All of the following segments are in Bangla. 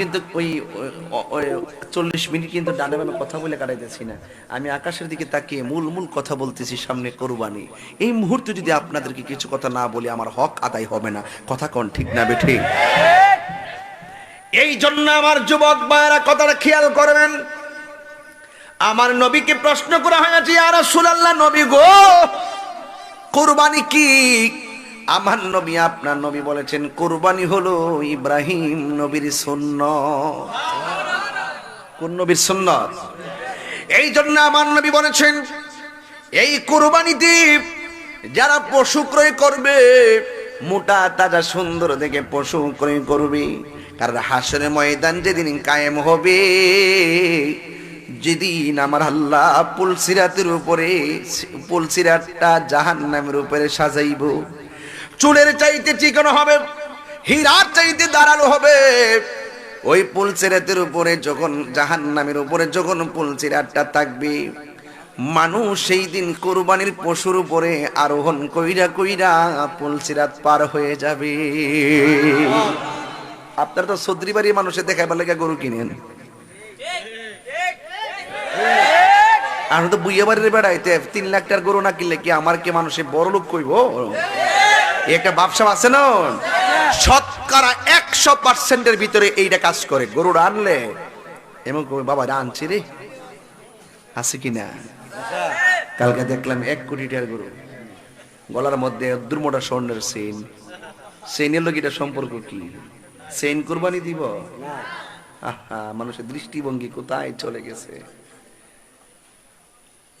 কিন্তু ওই চল্লিশ মিনিট কিন্তু ডানে বামে কথা বলে কাটাইতেছি না। আমি আকাশের দিকে তাকিয়ে মূল মূল কথা বলতেছি, সামনে কোরবানি। এই মুহূর্তে যদি আপনাদেরকে কিছু কথা না বলি, আমার হক আদায় হবে না। কথা কোন, ঠিক না বে, ঠিক? এই জন্য আমার যুবক ভাইয়েরা, কথাটা খেয়াল করবেন। আমার নবীকে প্রশ্ন করা হয়েছে আর সুলাল্লাহ নবী গো, কোরবানি কি আমার নবী, আপনার নবী বলেছেন, কোরবানি হলো ইব্রাহিম নবীর সুন্নত। কোন নবীর সুন্নত? এই জন্য আমার নবী বলেছেন, এই কোরবানিতে যারা পশু ক্রয় করবে, মোটা, তাজা, সুন্দর দেখে পশু ক্রয় করবে। কারণ হাসরের ময়দান যেদিন কায়েম হবে, যেদিন আমার আল্লাহ পুলসিরাতের উপরে, পুলসিরাতটা জাহান নামের উপরে সাজাইব। চুলের চাইতে চিকন হবে, হীরার চাইতে দাঁড়ানো হবে। ওই পুলসিরাতের উপরে যখন জাহান নামের উপরে যখন পুলসিরাতটা থাকবে, মানুষ সেই দিন কোরবানির পশুর উপরে আরোহণ কইরা কইরা পুলসিরাত পার হয়ে যাবে। আপনার তো সদ্রি বাড়ির মানুষের দেখাবার লেগে গরু কিনেন। আমি তো বুইয়া বাড়ির বেড়াইতে, তিন লাখ টাকার গরু না কিনলে কি আমার কি মানুষে বড় লোক কইব? একটা ব্যবসা আছে না? একশো পার্সেন্টের ভিতরে এইটা কাজ করে। গরুর আনলে বাবা আনছি রে। আছে কালকে দেখলাম এক কোটি টাকার গরু। গলার মধ্যে দুর্মোটা স্বর্ণের সেন সেনের লোক এটা সম্পর্ক কি? সেন কোরবানি দিব? আহা, মানুষের দৃষ্টিভঙ্গি কোথায় চলে গেছে?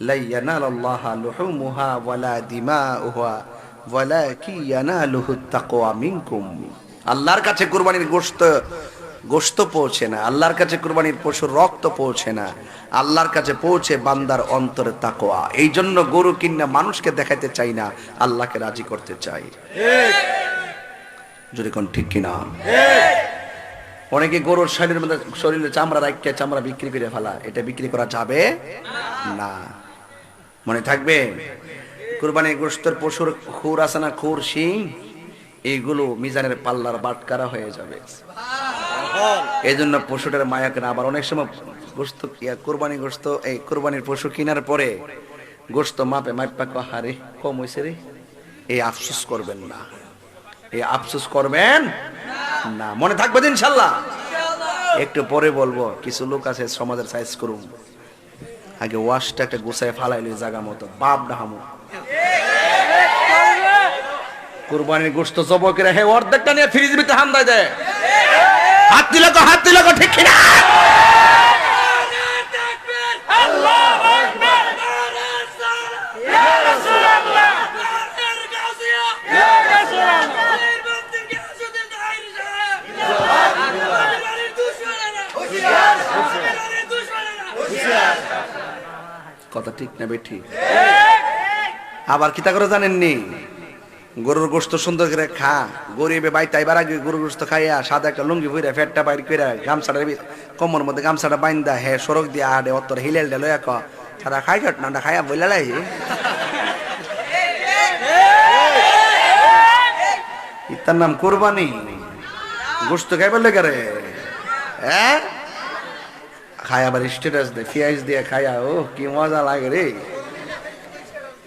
লাইয়ানাল আল্লাহ লুহুমুহা ওয়ালা দিমাউহা। আল্লাহর কাছে কুরবানির গোস্ত গোস্ত পৌঁছে না। আল্লাহর কাছে কুরবানির পশুর রক্ত পৌঁছে না। আল্লাহর কাছে পৌঁছে বান্দার অন্তরে তাকোয়া এই জন্য গরু কিনা মানুষকে দেখাইতে চাই না, আল্লাহকে রাজি করতে চাই। যদি কোন ঠিক কিনা? অনেকে গরুর শরীরের মধ্যে শরীরে চামড়া রাখতে চামড়া বিক্রি করে ফেলা। এটা বিক্রি করা যাবে না। মনে থাকবে? কুরবানির গোস্তর পশুর খুর আছে না খুর শিং এইগুলো মিজানের পাল্লার বাটকারা হয়ে যাবে। এই জন্য পশুটার মায়া কেনা আবার অনেক সময় গোস্ত কোরবানি গোস্ত এই কোরবানির পশু কেনার পরে গোস্ত মাপে মাপা হারে কম হয়েছে রে। এই আফসোস করবেন না। এই আফসোস করবেন না। মনে থাকবে ইনশাল্লাহ? একটু পরে বলব কিছু লোক আছে সমাজের সাইজ করুন। আগে ওয়াশটা একটা গুছায় ফালাইলে জায়গা মতো। বাপ ডাহামো। কুরবানির গোস্ত জবকের হে অর্ধেকটা নিয়ে ফ্রিজ ভিতরে হামদায় দেয় হাত দিলে হাত দিলে ঠিক কিনা? কথা ঠিক না বেঠি আবার কিতা করে জানেননি? গরুর গোস্ত সুন্দর করে খা। গরিবে বাই তাইবার আগে গরুর গোস্ত খাইয়া সাদা একটা লুঙ্গি ভইরা ফেটটা বাইর করে গামছাটা কমর মধ্যে গামছাটা বাইন্দা, হে সড়ক দিয়ে আডে অত্তর হিলেল ডে লয়া খাই ঘট না খাইয়া বইলা লাই। ইতার নাম কোরবানি। গোস্ত খাইবার লেগে রে। হ্যাঁ খায় আবার স্ট্যাটাস দে দিয়ে খায়া ও কি মজা লাগে রে।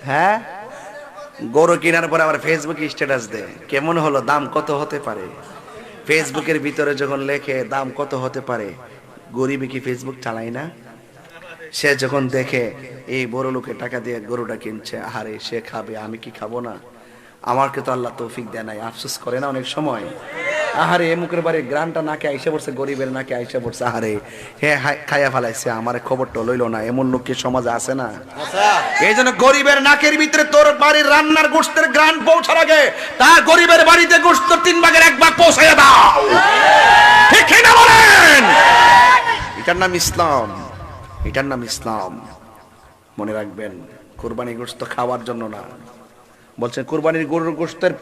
হ্যাঁ? গরু কেনার পরে আবার ফেসবুক স্ট্যাটাস দেয় কেমন হলো? দাম কত হতে পারে? ফেসবুকের ভিতরে যখন লেখে দাম কত হতে পারে, গরিবে কি ফেসবুক চালায় না? সে যখন দেখে, এই বড় লোকে টাকা দিয়ে গরুটা কিনছে, আহারে, সে খাবে, আমি কি খাব না? আমাকে তো আল্লাহ তৌফিক দেয় নাই, আফসোস করে না অনেক সময়? আহারে এমুকের বাড়ি গ্রানটা নাকে আইসে পড়ছে গরিবের নাকে আইসে পড়ছে আহারে। হে খাইয়া ফেলাইছে আমার খবরটা লইলো না এমন লোক কি সমাজে আছে না? এই জন্য গরিবের নাকের ভিতরে তোর বাড়ির রান্নার গোষ্ঠের গ্রান পৌঁছার আগে তা গরিবের বাড়িতে গোষ্ঠ তিন ভাগের এক ভাগ পৌঁছাইয়া দাও। ঠিক না বলেন? এটার নাম ইসলাম। এটার নাম ইসলাম। মনে রাখবেন কোরবানি গোস্ত খাওয়ার জন্য না। বলছেন কোরবানির গরুর গোস্তের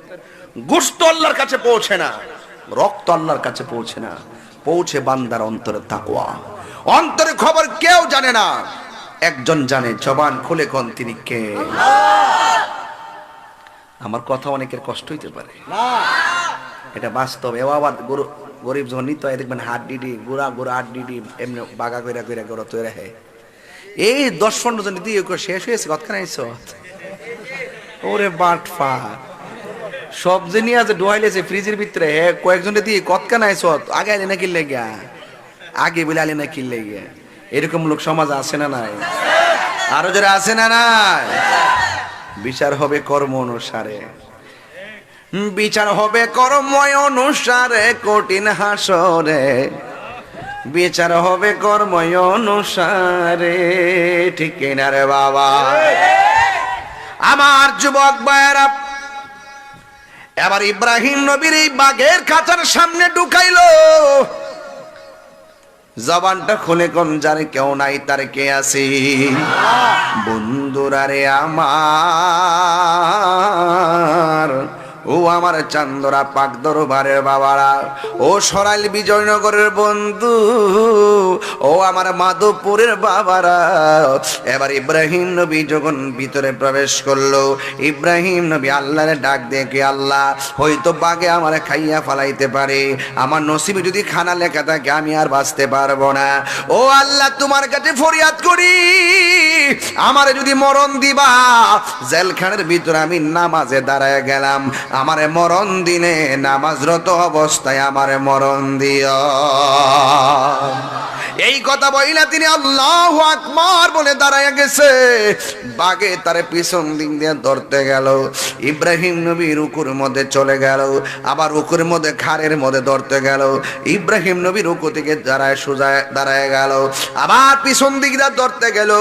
গোস্ত আল্লাহর কাছে পৌঁছে না। রক্ত আল্লাহর কাছে পৌঁছে না। পৌঁছে বান্দার অন্তরে তাকওয়া। অন্তরে খবর কেউ জানে না। একজন জানে, জবান খুলে কোন, তিনি কে? আমার কথা অনেকের কষ্ট হইতে পারে। এটা বাস্তব, এ আবার গরু গরিব যখন নিত দেখবেন হাত ডিডি, গুড়া গুড়া হাত ডিডি, এমনি বাগা কইরা কইরা করে তৈরি হয়। এই দশ পনেরো জন দিয়ে শেষ হয়েছে, কতখানি ওরে বাট ফা সব যে নিয়ে আছে ডোয়াইলেছে ফ্রিজের ভিতরে, হে কয়েকজনে দিয়ে কতকা নাই আইস আগে আলি না কিনলে গিয়া? আগে বলে আলি না কিনলে গিয়া। এরকম লোক সমাজ আছে না নাই? আরও যারা আছে না নাই? বিচার হবে কর্ম অনুসারে। বিচার হবে কর্ময় অনুসারে, কঠিন হাসরে। বিচার হবে কর্ময় অনুসারে, ঠিক না রে বাবা? আমার যুবক ভাইয়েরা এবার ইব্রাহিম নবীর এই বাঘের খাঁচার সামনে ঢুকাইল। জবানটা খুলে কোন জানে কেউ নাই, তার কে আছে? বন্ধুরা রে আমার। ও আমার চান্দরা পাক দরবারের বাবারা, ও সরাইল বিজয়নগরের বন্ধু, ও আমার মাধবপুরের বাবারা। এবার ইব্রাহিম নবী যখন ভিতরে প্রবেশ করল, ইব্রাহিম নবী আল্লাহরে ডাক দেখে আল্লাহ, হয়তো বাগে আমার খাইয়া ফালাইতে পারে। আমার নসিবে যদি খানা লেখা থাকে, আমি আর বাঁচতে পারব না। ও আল্লাহ, তোমার কাছে ফরিয়াদ করি। আমারে যদি মরণ দিবা, জেলখানের ভিতরে আমি নামাজে দাঁড়ায় গেলাম। আমারে মরণ দিনে নামাজরত অবস্থায় আমারে মরণ দিও এই কথা বইলা তিনি আল্লাহ আকবার বলে দাঁড়ায় গেছে। বাগে তার পিছন দিক দিয়ে ধরতে গেল। ইব্রাহিম নবী রুকুর মধ্যে চলে গেল। আবার রুকুর মধ্যে খারের মধ্যে ধরতে গেল। ইব্রাহিম নবী রুকু থেকে দাঁড়ায় সোজা দাঁড়ায় গেল। আবার পিছন দিক দিয়ে ধরতে গেল।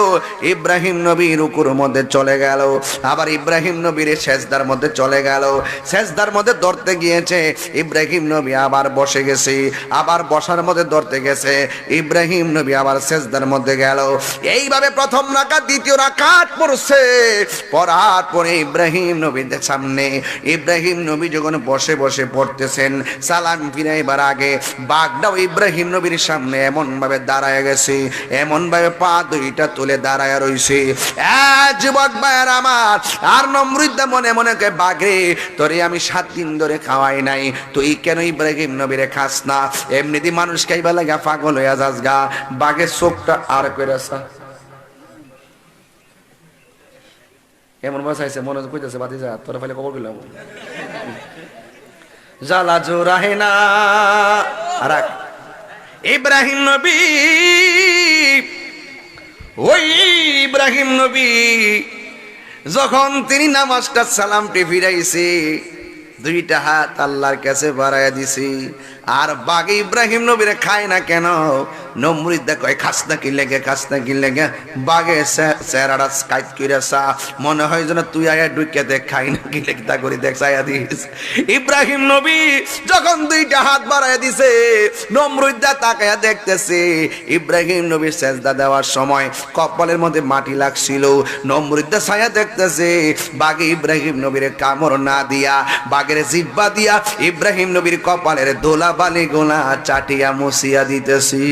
ইব্রাহিম নবী রুকুর মধ্যে চলে গেল। আবার ইব্রাহিম নবীর সেজদার মধ্যে চলে গেল। সেজদার মধ্যে ধরতে গিয়েছে। ইব্রাহিম নবী আবার বসে গেছে। আবার বসার মধ্যে ধরতে গেছে। ইব্রাহিম নবী আবার সেজদার মধ্যে গেল। এইভাবে প্রথম রাকাত, দ্বিতীয় রাকাত পড়ছে। পড়ার পরে ইব্রাহিম নবীদের সামনে, ইব্রাহিম নবী যখন বসে বসে পড়তেছেন, সালাম ফিরাইবার আগে বাগদাও ইব্রাহিম নবীর সামনে এমন ভাবে দাঁড়ায় গেছে এমন ভাবে পা দুইটা তুলে দাঁড়ায় রইছে। যুবক ভাইয়ের আমার, আর নমৃদ্ধা মনে মনে কে বাঘে তোরে আমি সাত দিন ধরে খাওয়াই নাই, তুই কেন ইব্রাহিম নবীরে খাস না? এমনিতে মানুষ খাইবা লাগা পাগল হয়ে যাস গা। বাঘের চোখটা আর কইরাছা এমন বাসাইছে মনে কইতেছে, বাতি যা, তোরা ফেলে কবর গেলাম। জ্বালা জোরাহে না। রাখ ইব্রাহিম নবী, ওই ইব্রাহিম নবী, যখন তিনি নামাজটা সালামটি ফিরাইছে, দুইটা হাত আল্লাহর কাছে বাড়াইয়া দিছি। আর বাগে ইব্রাহিম নবীরে খায় না কেন? নমরিদা কয় খাস না কি লেগে, খাস না কি লেগে বাগে চেহারাটা কাইট কইরা সা। মনে হয় যেন তুই আয়া ডুইকে দেখ, খাই না কি লেগে, তা করে দেখ চাইয়া দিস। ইব্রাহিম নবী যখন দুইটা হাত বাড়াইয়া দিছে নমরুদ্দা তাকায়া দেখতেছে, ইব্রাহিম নবীর সেজদা দেওয়ার সময় কপালের মধ্যে মাটি লাগছিল। নমরুদ্দা ছায়া দেখতেছে বাগে ইব্রাহিম নবীর কামড় না দিয়া বাগের জিব্বা দিয়া ইব্রাহিম নবীর কপালের দোলা বালি গোলা চাটিয়া মুসিয়া দিতেছি।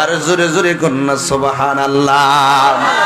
আর জোরে জোরে কন্যা সোবাহান আল্লাহ